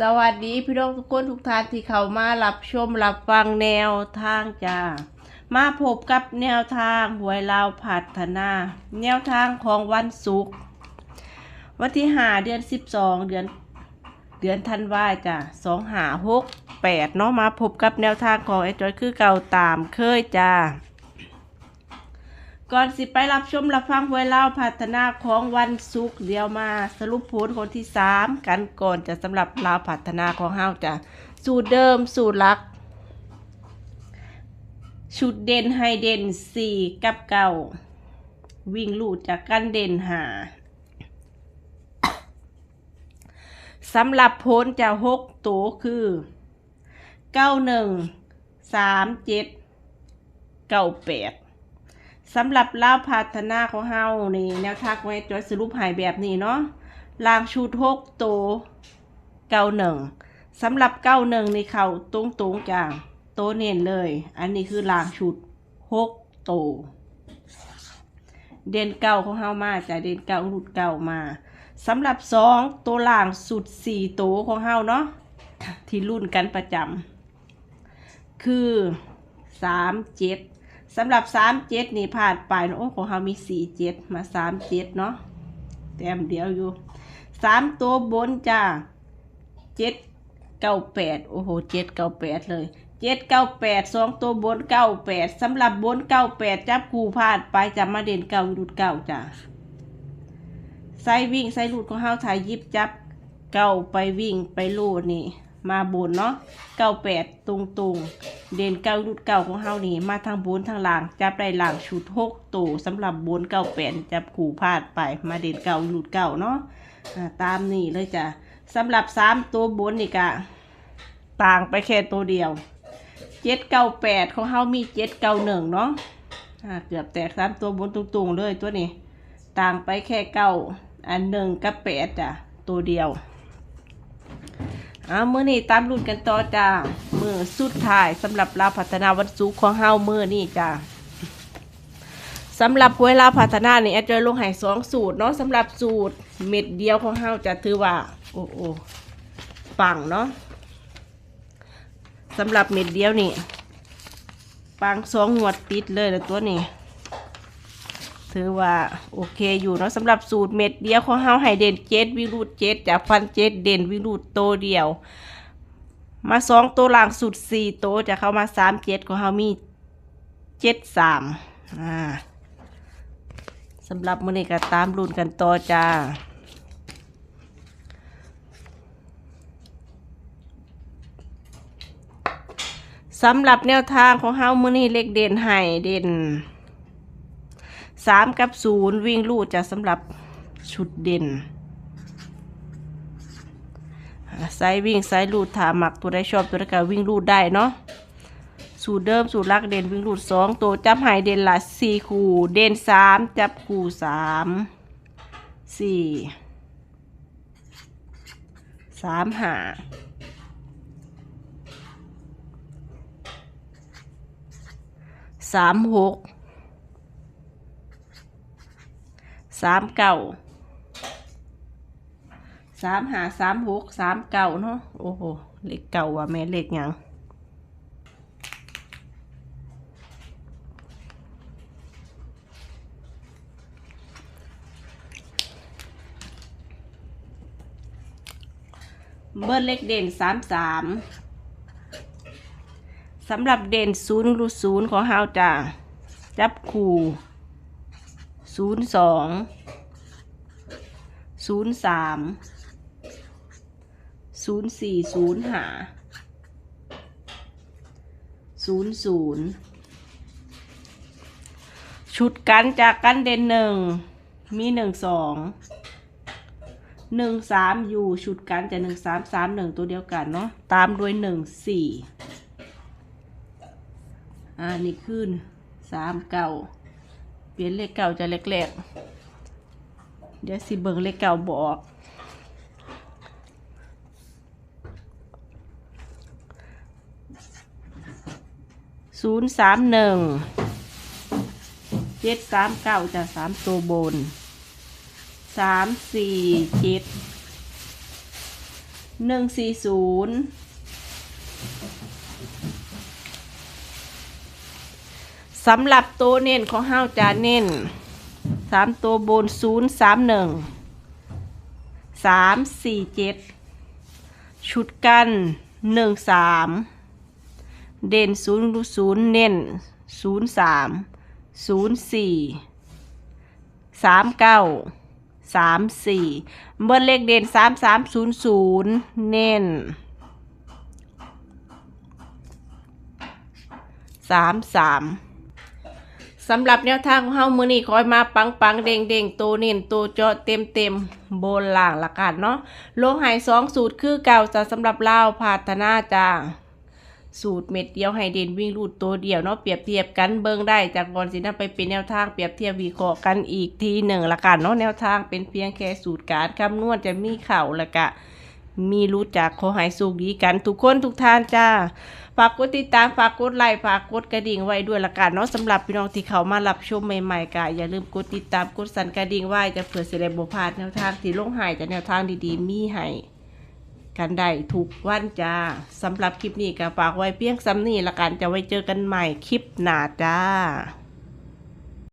สวัสดีพี่น้องทุกคนทุกท่านที่เข้ามารับชมรับฟังแนวทางจ้ามาพบกับแนวทางหวยลาวพัฒนา แนวทางของวันศุกร์วันที่ห้าเดือนสิบสองเดือนเดือนธันวาจ้ะสองหาหกแปดเนาะมาพบกับแนวทางของไอ้จอยคือเก่าตามเคยจ้า ก่อนสิไปรับชมรับฟังหวยเล่าพัฒนาของวันศุกร์เดียวมาสรุปผลคนที่สามกันก่อนจะสำหรับลาวพัฒนาของเฮาจะสูตรเดิมสูตรหลัก ชุดเด่นให้เด่นสี่กับเก่าวิ่งลูดจากกันเด่นหาสำหรับผลจะหกตัวคือเก้าหนึ่งสามเจ็ดเก้าแปด สำหรับเล่าพัฒนาของเฮานี่แนวทางไว้จอยสรุปหายแบบนี้เนาะลางชุดหกโตเก้าหนึ่งสำหรับเก้าหนึ่งในเขาตรงตรงจ้าโตเน้นเลย อันนี้คือลางชุดหกโต เด่นเก้าของเฮามาจ้ะเด่นเก้าหลุดเก้ามาสำหรับสองตัวล่างสุดสี่โตของเฮาเนาะที่รุ่นกันประจำคือสามเจ็ด สำหรับสามเจ็ดนี่ผ่านไปนะโอ้ของเรามีสี่เจ็ดมาสามเจ็ดเนาะแต้มเดียวอยู่สามตัวบนจ้าเจ็ดเก้าแปดโอ้โหเจ็ดเก้าแปดเลยเจ็ดเก้าแปดสองตัวบนเก้าแปดสำหรับบนเก้าแปดจับคู่ผ่านไปจะมาเด่นเก้าหลุดเก้าจ้าไซวิ่งไซลุดของเฮาถ่ายยิบจับเก้าไปวิ่งไปลูดนี่ มาบนเนาะเก้าแปดตรงตรงเด่นเก้ารุดเก้าของเฮานี่มาทางบนทางล่างจับได้ล่างชุดหกตัวสำหรับบนเก้าแปดจับขู่พลาดไปมาเด่นเก้ารุดเก้าเนาะตามนี่เลยจ้ะสำหรับสามตัวบนนี่กะต่างไปแค่ตัวเดียวเจ็ดเก้าแปดของเฮามีเจ็ดเก้าหนึ่งเนาะเกือบแตกสามตัวบนตรงๆเลยตัวนี้ ต่างไปแค่เก้าอันหนึ่งกับแปดจ้ะตัวเดียว อามือนี่ตามรุ่นกันต่อจ้ามือสุดท้ายสำหรับลาพัฒนาวันศุกของเฮามือนี่จ้าสำหรับหวลาพัฒนานี่แอดจอลงใหายสองสูตรเนาะสำหรับสูตรเม็ดเดียวของเฮาจะถือว่าโอ้โอ้ปังเนาะสำหรับเม็ดเดียวนี่ปังสองงวดติดเลยนะตัวนี้ ถือว่าโอเคอยู่เนาะสำหรับสูตรเม็ดเดียวของเฮาให้เด่นเจ็ดวิรูดเจ็ดจากฟันเจ็ดเด่นวิรูดโตเดียว มาสองตัวหลังสุดสี่โตวจะเข้ามาสามเจ็ดของเฮามีเจ็ดสามอ่าสำหรับมื้อนี้ก็ตามรุ่นกันต่อจ้าสำหรับแนวทางของเฮามื้อนี้เลขเด่นให้เด่น สามกับศูนย์วิ่งลูดจะสำหรับชุดเด่นอ่าไซวิ่งไซลูดถาหมักตัวได้ชอบตัวได้ก็วิ่งลูดได้เนาะสูตรเดิมสูตรลักเด่นวิ่งลูดสองตัวจับใหายเด่นละสี่คู่เด่นสามจับคู่สามสี่สามหาสามหก สามเก่าสามหาสามหกสามเก่าเนาะโอ้โหเลขเก่าว่ะแม่เลขหยังเบิร์เลขเด่นสามสามสำหรับเด่นศูนย์รูศูนย์ของเฮาจ้าจับคู่ ศูนย์สองศูนย์สามศูนย์สี่ศูนย์หาศูนย์ศูนย์ชุดกันจากกันเด่นหนึ่งมีหนึ่งสองหนึ่งสามอยู่ชุดกันจะหนึ่งสามสามหนึ่งตัวเดียวกันเนาะตามด้วยหนึ่งสี่อ่านี่ขึ้นสามเก้า เปลี่ยนเลขเก่าจะเล็กๆ เดี๋ยวสิเบิ่งเลขเก่าบอกศูนย์สามหนึ่งเจ็ดสามเก้าจะสามตัวบนสามสี่เจ็ดหนึ่งสี่ศูนย์ สำหรับตัวเน้นของเฮาจะเน้นสามตัวบนศูนย์สามหนึ่งสามสี่เจ็ดชุดกันหนึ่งสามเด่นศูนย์ศูนย์เน้นศูนย์สามศูนย์สี่สามเก้าสามสี่เบอร์เลขเด่นสามสามศูนย์ศูนย์เน้นสามสาม สำหรับแนวทางเฮามือนี้คอยมาปังปังเด้งเด้งตัวเน้นตัวเจาะเต็มเต็มๆบนล่างละกันเนาะโลหายสองสูตรคือเก่าจะสำหรับเล่าพัฒนาจ้าสูตรเม็ดเดียวให้เด่นวิ่งรูดตัวเดียวเนาะเปรียบเทียบกันเบิ่งได้จากบอลสินะไปเป็นแนวทางเปรียบเทียบวิเคราะห์กันอีกทีหนึ่งละกันเนาะแนวทางเป็นเพียงแค่สูตรการคำนวณจะมีเข่าละกะ มีรู้จักขอหายสุขดีกันทุกคนทุกท่านจ้า ฝากกดติดตามฝากกดไลค์ฝากกดกระดิ่งไว้ด้วยละกันเนาะสำหรับพี่น้องที่เขามารับชมใหม่ๆกะอย่าลืมกดติดตามกดสั่นกระดิ่งไว้จะเผื่อเสด็จบุพาดแนวทางที่ลงหายจากแนวทางดีๆ มีให้กันได้ทุกวันจ้าสำหรับคลิปนี้ก็ฝากไว้เพียงซ้ำนี้ละกันจะไว้เจอกันใหม่คลิปหน้าจ้า